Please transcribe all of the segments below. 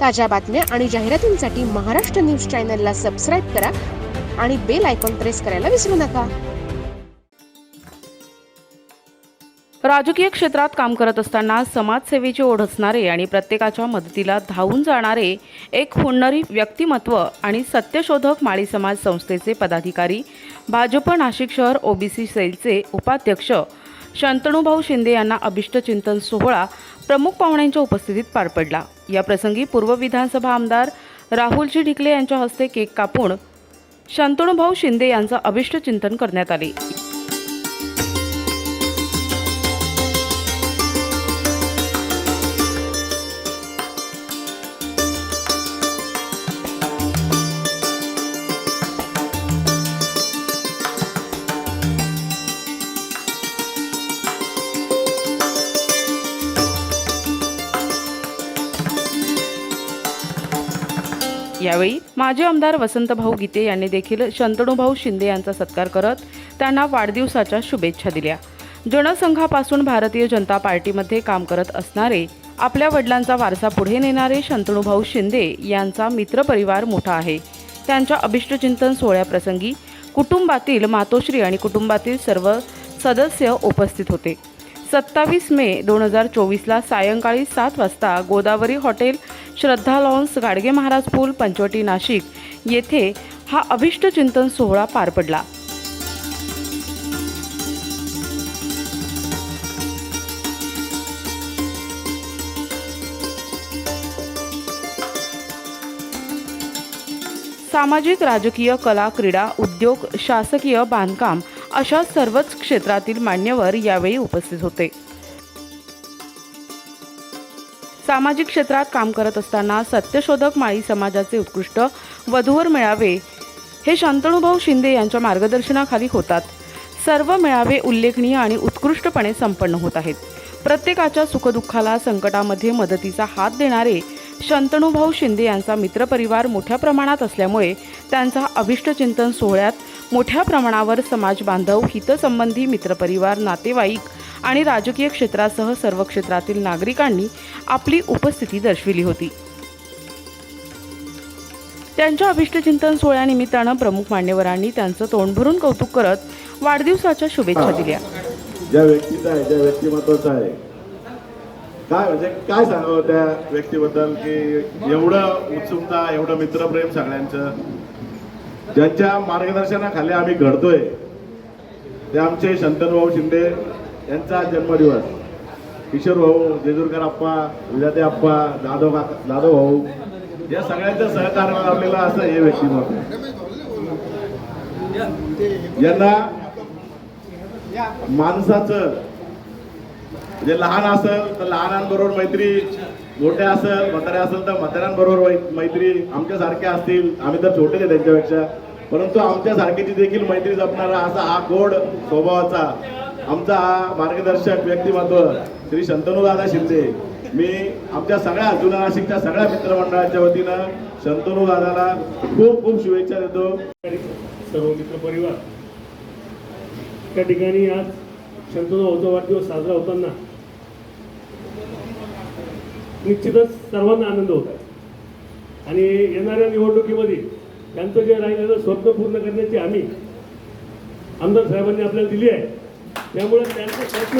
ताज्या बातम्या आणि जाहिरातींसाठी महाराष्ट्र न्यूज चॅनलला सबस्क्राईब करा आणि बेल आयकॉन प्रेस करायला विसरू नका. राजकीय क्षेत्रात काम करत असताना समाजसेवेची ओढ असणारे आणि प्रत्येकाच्या मदतीला धावून जाणारे एक हुन्नरी व्यक्तिमत्व आणि सत्यशोधक माळी समाज संस्थेचे पदाधिकारी भाजप नाशिक शहर ओबीसी सेलचे उपाध्यक्ष शंतणूभाऊ शिंदे यांना अभिष्ट चिंतन सोहळा प्रमुख पाहुण्यांच्या उपस्थितीत पार पडला. या प्रसंगी पूर्व विधानसभा आमदार राहुलजी ढिकले यांच्या हस्ते केक कापून शंतणूभाऊ शिंदे यांचं अभिष्ट चिंतन करण्यात आले. यावेळी माजी आमदार वसंतभाऊ गीते यांनी देखील शंतणूभाऊ शिंदे यांचा सत्कार करत त्यांना वाढदिवसाच्या शुभेच्छा दिल्या. जनसंघापासून भारतीय जनता पार्टीमध्ये काम करत असणारे आपल्या वडिलांचा वारसा पुढे नेणारे शंतणूभाऊ शिंदे यांचा मित्रपरिवार मोठा आहे. त्यांच्या अभिष्टचिंतन सोहळ्याप्रसंगी कुटुंबातील मातोश्री आणि कुटुंबातील सर्व सदस्य उपस्थित होते. सत्तावीस मे दोन हजार चोवीसला सायंकाळी सात वाजता गोदावरी हॉटेल श्रद्धा लॉन्स गाडगे महाराज पूल पंचवटी नाशिक. येथे हा अभिष्ट चिंतन सोहळा पार पडला. सामाजिक राजकीय कला क्रीडा उद्योग शासकीय बांधकाम अशा सर्वच क्षेत्रातील मान्यवर यावेळी उपस्थित होते. सामाजिक क्षेत्रात काम करत असताना सत्यशोधक माळी समाजाचे उत्कृष्ट वधूवर मेळावे हे शांतणुभाऊ शिंदे यांच्या मार्गदर्शनाखाली होतात. सर्व मेळावे उल्लेखनीय आणि उत्कृष्टपणे संपन्न होत आहेत. प्रत्येकाच्या सुखदुःखाला संकटामध्ये मदतीचा हात देणारे शंतणूभाऊ शिंदे यांचा मित्रपरिवार मोठ्या प्रमाणात असल्यामुळे त्यांचा अभिष्टचिंतन सोहळ्यात मोठ्या प्रमाणावर समाज बांधव हितसंबंधी मित्रपरिवार नातेवाईक आणि राजकीय क्षेत्रासह सर्व क्षेत्रातील नागरिकांनी आपली उपस्थिती दर्शविली होती. त्यांच्या अभिष्टचिंतन सोहळ्यानिमित्तानं प्रमुख मान्यवरांनी त्यांचं तोंड भरून कौतुक करत वाढदिवसाच्या शुभेच्छा दिल्या. ज्या व्यक्तीचा आहे ज्या व्यक्तिमत्वाचा आहे. काय म्हणजे काय सांगावं त्या व्यक्तीबद्दल की एवढं उत्सुकता एवढं मित्रप्रेम सगळ्यांचं? ज्यांच्या मार्गदर्शनाखाली आम्ही घडतोय ते आमचे शंतनभाऊ शिंदे यांचा जन्मदिवस. किशोर भाऊ जेजूरकर आप्पा विजाते आप्पा जाधव काका जाधव भाऊ या सगळ्यांचं सहकार्य लावलेलं असं हे व्यक्तिमत्व यांना माणसाचं म्हणजे लहान असेल तर लहानांबरोबर मैत्री मोठे असेल म्हातारे असेल तर म्हाताऱ्यांबरोबर मै- मैत्री आमच्यासारख्या असतील. आम्ही तर छोटेच आहे त्यांच्यापेक्षा. परंतु आमच्यासारखीची देखील मैत्री जपणारा असा हा गोड स्वभावाचा आमचा हा मार्गदर्शक व्यक्तिमत्व श्री शंतनूदादा शिंदे. मी आमच्या सगळ्या जुना नाशिकच्या सगळ्या मित्रमंडळाच्या वतीनं शंतनू दादाला खूप खूप शुभेच्छा देतो. सर्व मित्र परिवार त्या ठिकाणी आज शंतनू भाऊचा वाढदिवस साजरा होताना निश्चितच सर्वांना आनंद होत आहे. आणि येणाऱ्या निवडणुकीमध्ये त्यांचं जे राहिलेलं स्वप्न पूर्ण करण्याची हमी आमदार साहेबांनी आपल्याला दिली आहे. त्यामुळे त्यांचं स्वप्न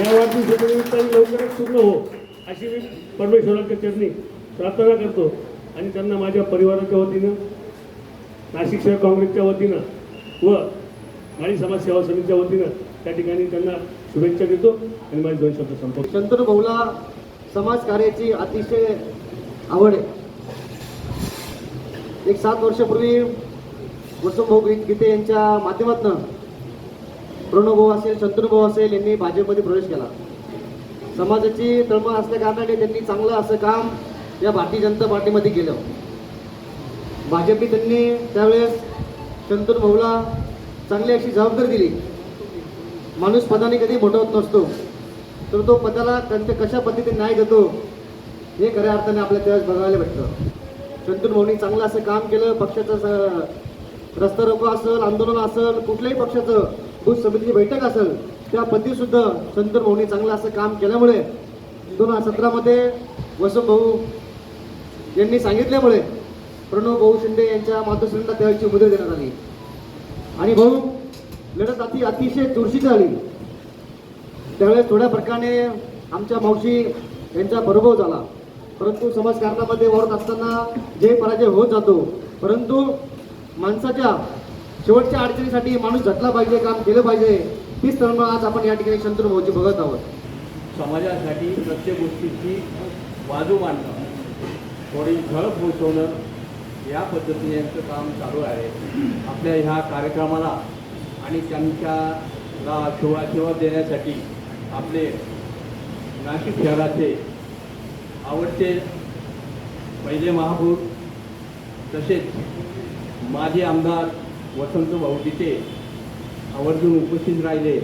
या वाढदिवसाच्या लवकरच पूर्ण हो अशी मी परमेश्वराच्या चरणी प्रार्थना करतो. आणि त्यांना माझ्या परिवाराच्या वतीनं नाशिक शहर काँग्रेसच्या वतीनं व माझी समाज सेवा समितीच्या वतीनं त्या ठिकाणी त्यांना शुभेच्छा देतो आणि माझे दोन शब्द संपवतो. शंतनू भाऊला समाज कार्याची अतिशय आवड आहे. एक सात वर्षापूर्वी वसुभाऊ गीते यांच्या माध्यमातून प्रणवभाऊ असेल शंतनू असेल यांनी भाजपमध्ये प्रवेश केला. समाजाची तळमळ असल्या कारणाने त्यांनी चांगलं असं काम या भारतीय जनता पार्टीमध्ये केलं. भाजपने त्यांनी त्यावेळेस शंतनुभाऊला चांगली अशी जबाबदारी दिली. माणूस पदाने कधी मोठवत होत नसतो तर तो पदाला त्यांच्या कशा पद्धतीने न्याय देतो हे खऱ्या अर्थाने आपल्या त्यावेळेस बघायला भेटतं. शंतनू भाऊनी चांगलं असं काम केलं पक्षाचं रस्ता रोको असेल आंदोलन असेल कुठल्याही पक्षाचं बूथ समितीची बैठक असेल त्या सुद्धा संत भाऊनी चांगलं असं काम केल्यामुळे दोन हजार सतरामध्ये वसंत भाऊ यांनी सांगितल्यामुळे प्रणव भाऊ शिंदे यांच्या मातोश्रींना त्यावेळची मुदत देण्यात आली. आणि भाऊ लढत अति अतिशय चुरशीची झाली. त्यावेळेस थोड्या प्रकारे आमच्या मावशी यांचा पराभव झाला. परंतु समाजकारणामध्ये वाढत असताना जय पराजय होत जातो परंतु माणसाच्या शेवटच्या अडचणीसाठी माणूस झटला पाहिजे काम केलं पाहिजे तीच तळमळ आज आपण या ठिकाणी शंतनू भाऊची बघत आहोत. समाजासाठी प्रत्येक गोष्टीची बाजू मांडणं थोडी झळ पोहोचवणं या पद्धतीने यांचं काम चालू आहे. आपल्या ह्या कार्यक्रमाला आणि त्यांच्याला शिवाशिवा देण्यासाठी आपले नाशिक शहराचे आवडते पहिले महापूर तसेच माजी आमदार वसंत भाऊ गीते आवर्जून उपस्थित राहिले.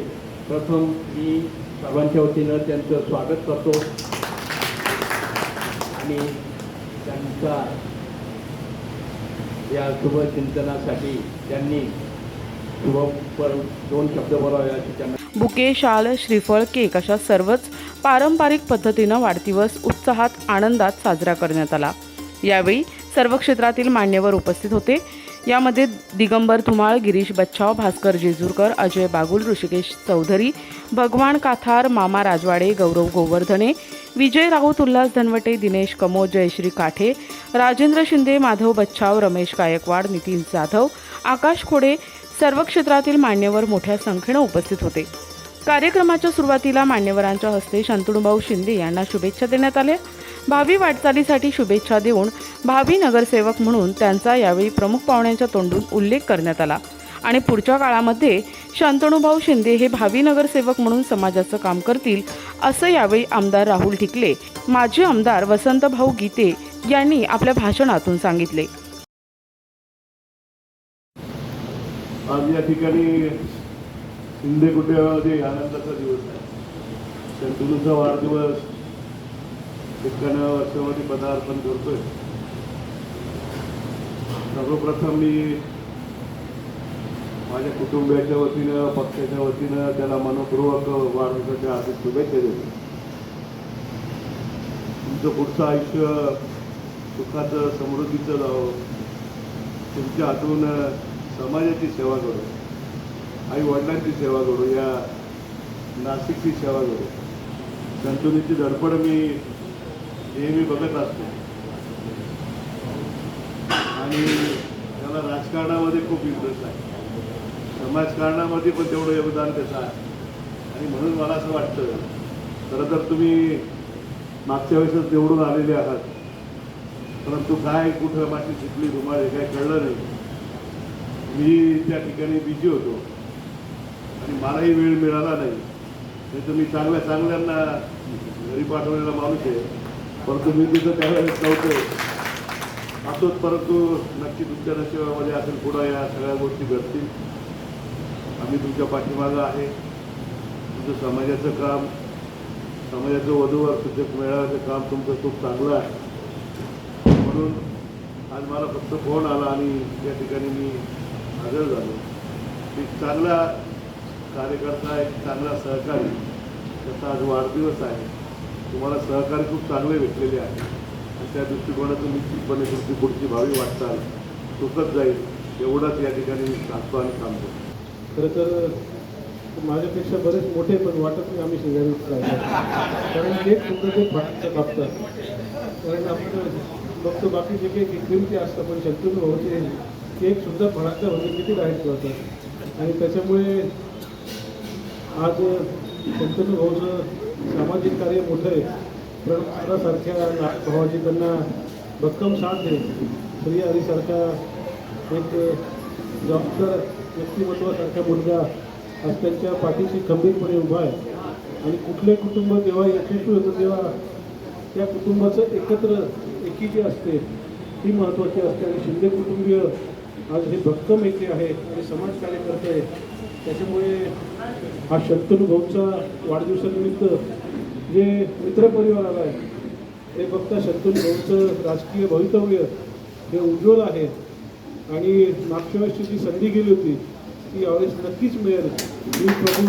प्रथम मी सर्वांच्या वतीनं त्यांचं स्वागत करतो. आणि त्यांचा या शुभचिंतनासाठी त्यांनी शुभ दोन शब्द बोलावे अशी त्यांना बुके शाल श्रीफळ केक अशा सर्वच पारंपरिक पद्धतीनं वाढदिवस उत्साहात आनंदात साजरा करण्यात आला. यावेळी सर्व क्षेत्रातील मान्यवर उपस्थित होते. यामध्ये दिगंबर धुमाळ गिरीश बच्छाव भास्कर जेजूरकर अजय बागुल ऋषिकेश चौधरी भगवान काथार मामा राजवाडे गौरव गोवर्धने विजय राऊत उल्हास धनवटे दिनेश कमो जयश्री काठे राजेंद्र शिंदे माधव बच्छाव रमेश गायकवाड नितीन जाधव आकाश खोडे सर्व क्षेत्रातील मान्यवर मोठ्या संख्येनं उपस्थित होते. कार्यक्रमाच्या सुरुवातीला मान्यवरांच्या हस्ते शंतनुभाऊ शिंदे यांना शुभेच्छा देण्यात आल्या. भावी वाटचालीसाठी शुभेच्छा देऊन भावी नगरसेवक म्हणून त्यांचा यावेळी प्रमुख पाहुण्यांच्या तोंडून उल्लेख करण्यात आला. आणि पुढच्या काळामध्ये शंतनुभाऊ शिंदे हे भावी नगरसेवक म्हणून समाजाचं काम करतील असं यावेळी आमदार राहुल ठिकले माजी आमदार वसंतभाऊ गीते यांनी आपल्या भाषणातून सांगितले. आज या ठिकाणी शिंदे कुटुंबामध्ये आनंदाचा दिवस आहे शंतनूचा वाढदिवस एकट्यानं वर्षामध्ये पदार्पण करतोय. सर्वप्रथम मी माझ्या कुटुंबियाच्या वतीनं पक्षाच्या वतीनं त्याला मनपूर्वक वाढवण्यासाठी हार्दिक शुभेच्छा देतो. तुमचं पुढचं आयुष्य सुखाचं समृद्धीचं जावं. तुमच्या हातून समाजाची सेवा करू. आई वडिलांची सेवा करू. या नाशिकची सेवा करू. संतुलीची धडपड मी नेहमी बघत असतो. आणि त्याला राजकारणामध्ये खूप इंटरेस्ट आहे. समाजकारणामध्ये पण तेवढं योगदान त्याचं आहे. आणि म्हणून मला असं वाटतं खरं तर तुम्ही मागच्या वेळेसच निवडून आलेले आहात. परंतु काय कुठं माझी सुटली रुमाल हे काय कळलं नाही. मी त्या ठिकाणी बिझी होतो. आणि मलाही वेळ मिळाला नाही. नाही तर मी चांगल्या चांगल्यांना घरी पाठवलेला माणूस आहे. परंतु मी तिथं त्यावेळेस नव्हतो. असोच परंतु नक्की तुमच्या नशिबामध्ये असेल पुढं या सगळ्या गोष्टी घडतील. आम्ही तुमच्या पाठीमागं आहे. तुमचं समाजाचं काम समाजाचं वधूवर सूचक मेळाव्याचं काम तुमचं खूप चांगलं आहे. म्हणून आज मला फक्त फोन आला आणि त्या ठिकाणी मी हजर झालो. एक चांगला कार्यकर्ता एक चांगला सहकारी. त्याचा आज वाढदिवस आहे. तुम्हाला सहकारी खूप चांगले भेटलेले आहे. आणि त्या दृष्टिकोनातून निश्चितपणे तुमची पुढची भावी वाटचाल सुखत जाईल एवढाच या ठिकाणी मी सांगतो आणि थांबतो खरं तर माझ्यापेक्षा बरेच मोठे पण वाटत नाही आम्ही शेजारीच राहतो कारण ते सुद्धा ते फाटतं कारण आपण फक्त बाकी जे काही किमती असतात पण शक्यतो ते एक सुद्धा फळाच्या म्हणजे भावी किती डायट करतात आणि त्याच्यामुळे आज शंतनू भाऊचं सामाजिक कार्य मोठं आहे. प्रणसारख्या भावाची त्यांना भक्कम साथ आहे श्री हरीसारखा एक जबाबदार व्यक्तिमत्वासारखा मुलगा आज त्यांच्या पाठीशी खंबीरपणे उभा आहे. आणि कुठले कुटुंब जेव्हा यशस्वी होतं तेव्हा त्या कुटुंबाचं एकत्र एकी जी असते. ती महत्त्वाची असते. आणि शिंदे कुटुंबीय आज हे भक्कम एकी आहे आणि समाजकार्य करत आहे. त्याच्यामुळे हा शंतनू वाढदिवसानिमित्त जे मित्रपरिवार आला आहे ते फक्त शंतनुभाऊंचं राजकीय भवितव्य हे उज्ज्वल आहे. आणि मागच्या वर्षी जी संधी गेली होती ती यावेळेस नक्कीच मिळेल. मी प्रभू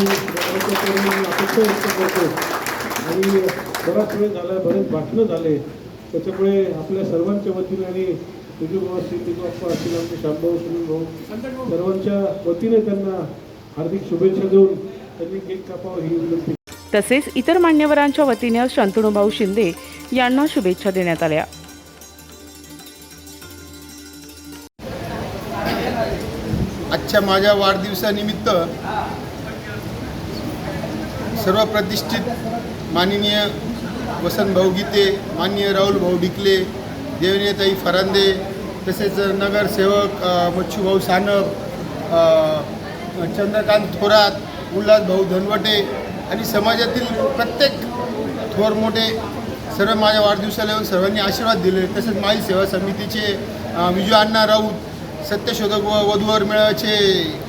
अपेक्षा व्यक्त करतो. आणि बराच वेळ झाला बरेच भाषणं झाले. त्याच्यामुळे आपल्या सर्वांच्या वतीने आणि विजूभाऊ असतील दिगोप्पा असतील आमचे शांभाऊ सुनील भाऊ सर्वांच्या वतीने त्यांना हार्दिक शुभेच्छा देऊन त्यांनी केक कापावा ही विनंती. तसेच इतर मान्यवरांच्या वतीने शंतनुभाऊ शिंदे यांना शुभेच्छा देण्यात आल्या. आजच्या माझ्या वाढदिवसानिमित्त सर्व प्रतिष्ठित माननीय वसंत भाऊ गीते माननीय राहुल भाऊ डिकले देवनेताई फरांदे तसेच नगरसेवक मच्छूभाऊ सानप चंद्रकांत थोरात उल्हास भाऊ धनवटे आणि समाजातील प्रत्येक थोर मोठे सर्व माझ्या वाढदिवसाला येऊन सर्वांनी आशीर्वाद दिले. तसेच माई सेवा समितीचे विजय विजू अण्णा राऊत सत्यशोधक व वधूवर मेळाव्याचे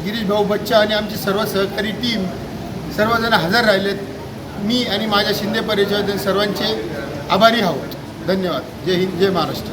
गिरीश भाऊ बच्चा आणि आमची सर्व सहकारी टीम सर्वजण हजर राहिलेत. मी आणि माझ्या शिंदे परिचय सर्वांचे आभारी आहोत. धन्यवाद. जय हिंद जय महाराष्ट्र.